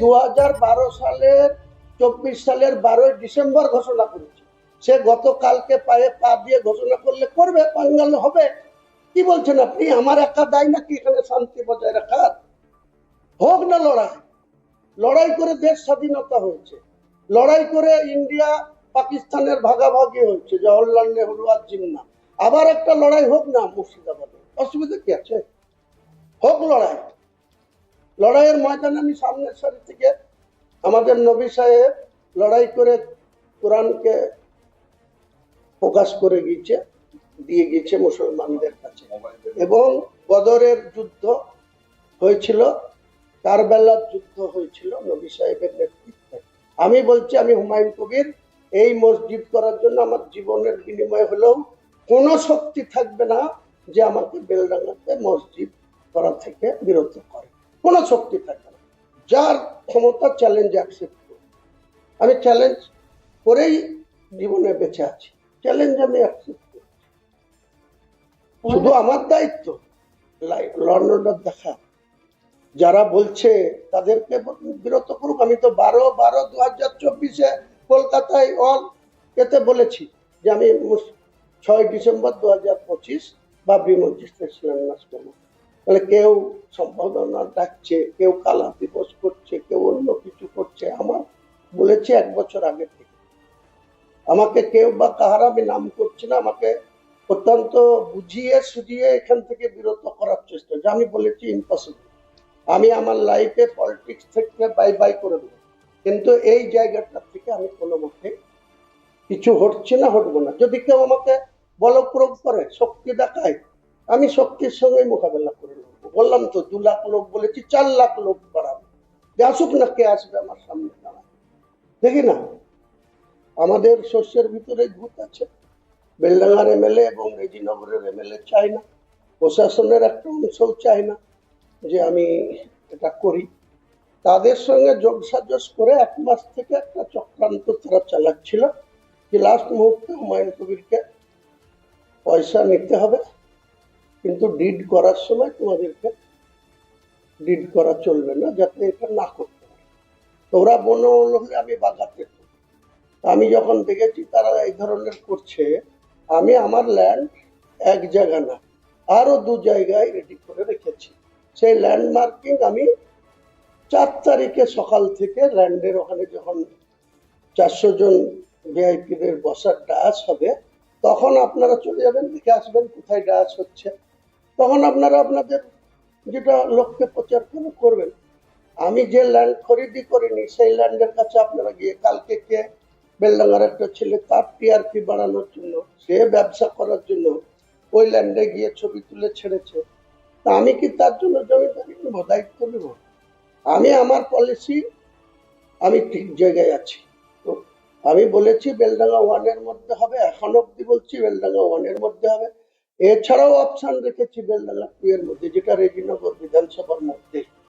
দু হাজার বারো সালের চব্বিশ সালের বারোই ডিসেম্বর ঘোষণা করেছে। সে গতকালকে পায়ে পা দিয়ে ঘোষণা করলে করবে পাঙ্গাল হবে। কি বলছেন আপনি? আমার একা দায় নাকি এখানে শান্তি বজায় রাখার? হোক না লড়াই লড়াই করে দেশ স্বাধীনতা হয়েছে। লড়াই করে ইন্ডিয়া পাকিস্তানের ভাগাভাগি হয়েছে জওয়াহরলাল নেহরু আর জিন্না। আবার একটা লড়াই হোক না, মুর্শিদাবাদে। অসুবিধা কি আছে? হোক লড়াই। লড়াইয়ের ময়দানে আমি সামনের সারি থেকে আমাদের নবী সাহেব লড়াই করে কোরআনকে প্রকাশ করে গিয়েছে, দিয়ে গিয়েছে মুসলমানদের কাছে। এবং বদরের যুদ্ধ হয়েছিল, কারবেলার যুদ্ধ হয়েছিল নবী সাহেবের নেতৃত্বে। আমি বলছি, আমি হুমায়ুন কবির, এই মসজিদ করার জন্য আমার জীবনের বিনিময় হলেও কোনো শক্তি থাকবে না যে আমাকে বেলডাঙ্গাতে মসজিদ করা থেকে বিরত করে। কোনো শক্তি থাকে না। যার ক্ষমতা চ্যালেঞ্জ অ্যাকসেপ্ট করবে আমি চ্যালেঞ্জ করেই জীবনে বেঁচে আছি। চ্যালেঞ্জ আমি অ্যাকসেপ্ট করি শুধু আমার দায়িত্ব লন্ডনের দেখা। যারা বলছে তাদেরকে বিরত করুক। আমি তো বারো বারো দু হাজার চব্বিশে কলকাতায় অল এতে বলেছি যে আমি ছয় ডিসেম্বর দু হাজার পঁচিশ বাবরি মসজিদে শিলান্যাস করব। তাহলে কেউ সম্পাদনা ডাকছে, কেউ কালা দিবস করছে, কেউ অন্য কিছু করছে। আমার বলেছে এক বছর আগে থেকে। আমাকে কেউ বা কাহার আমি নাম করছি না, আমাকে অত্যন্ত বুঝিয়ে সুঝিয়ে এখান থেকে বিরত করার চেষ্টা। যে আমি বলেছি ইম্পসিবল আমি আমার লাইফে পলিটিক্স থেকে বাই বাই করে দেবো। কিন্তু এই জায়গাটার থেকে আমি কোনো মতে কিছু হটছি না হটবো না। যদি কেউ আমাকে বলপ্রয়োগ করে, শক্তি দেখায় আমি শক্তির সঙ্গে মোকাবেলা করে নেব বললাম তো, দু লাখ লোক বলেছি, চার লাখ লোক বাড়াবো। যে আসুক না, কে আসবে আমার সামনে দাঁড়ায়। দেখি না, আমাদের শস্যের ভিতরে ভূত আছে। বেলডাঙ্গার এমএলএ এবং রেজিনগরের এমএলএ চাই না। প্রশাসনের একটা অংশও চাই না যে আমি এটা করি। তাদের সঙ্গে যোগ সাজস করে এক মাস থেকে একটা চক্রান্ত তারা চালাচ্ছিল। যে লাস্ট মুহূর্তে হুমায়ুন কবিরকে পয়সা নিতে হবে। কিন্তু ডিড করার সময় তোমাদেরকে ডিড করা চলবে না যাতে এটা না করতে পারে তো ওরা মনে হলো আমি বাগাতে। আমি যখন দেখেছি তারা এই ধরনের করছে, আমি আমার ল্যান্ড এক জায়গা না, আরও দু জায়গায় রেডি করে রেখেছি। সেই ল্যান্ডমার্কিং আমি চার তারিখে সকাল থেকে ল্যান্ডের ওখানে যখন চারশো জন ভিআইপিদের বসার ডায়াস হবে, তখন আপনারা চলে যাবেন, দেখে আসবেন কোথায় ডায়াস হচ্ছে। তখন আপনারা আপনাদের যেটা লক্ষ্যে প্রচার করে করবেন। আমি যে ল্যান্ড খরিদি করিনি, সেই ল্যান্ডের কাছে আপনারা গিয়ে কালকে কে বেলডাঙ্গার একটা ছেলে তার টিআরপি বাড়ানোর জন্য, সে ব্যবসা করার জন্য ওই ল্যান্ডে গিয়ে ছবি তুলে ছেড়েছে। তা আমি কি তার জন্য জমিদারি নেব, দায়িত্ব নেব? আমি আমার পলিসি আমি ঠিক জায়গায় আছি। তো আমি বলেছি, বেলডাঙ্গা ওয়ানের মধ্যে হবে, এখন অব্দি বলছি, বেলডাঙ্গা ওয়ানের মধ্যে হবে। এছাড়াও অপশন রেখেছি বেলডাঙ্গা টু এর মধ্যে যেটা রেজিনগর বিধানসভার মধ্যে।